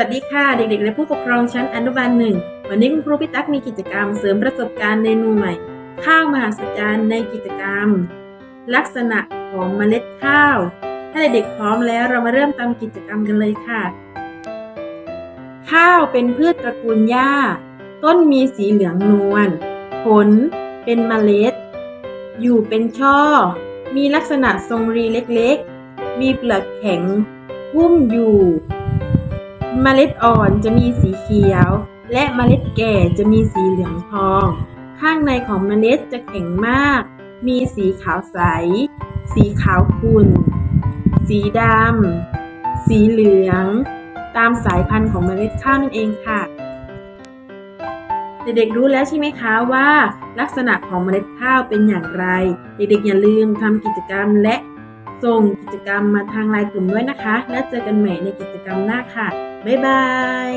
วัสดีค่ะ เด็กๆ และผู้ปกครองชั้นอนุบาลหนึ่ง วันนี้คุณครูพี่ตั๊กมีกิจกรรมเสริมประสบการณ์เมนูใหม่ ข้าวมหัศจรรย์ในกิจกรรม ลักษณะของเมล็ดข้าว ถ้าเด็กๆพร้อมแล้วเรามาเริ่มทำกิจกรรมกันเลยค่ะ ข้าวเป็นพืชตระกูลหญ้า ต้นมีสีเหลืองนวลผลเป็นเมล็ด อยู่เป็นช่อ มีลักษณะทรงรีเล็กๆ มีเปลือกแข็งหุ้มอยู่ เมล็ดอ่อนจะมีสีเขียว และเมล็ดแก่จะมีสีเหลืองทอง ข้างในของเมล็ดจะแข็งมาก มีสีขาวใส สีขาวขุ่น สีดำ สีเหลือง ตามสายพันธุ์ของเมล็ดข้าวนั่นเองค่ะ เด็กๆรู้แล้วใช่ไหมคะว่า ลักษณะของเมล็ดข้าวเป็นอย่างไร เด็กๆอย่าลืมทำกิจกรรมและ ส่งกิจกรรมมาทางไลน์กลุ่มด้วยนะคะ แล้วเจอกันใหม่ในกิจกรรมหน้าค่ะ บ๊ายบาย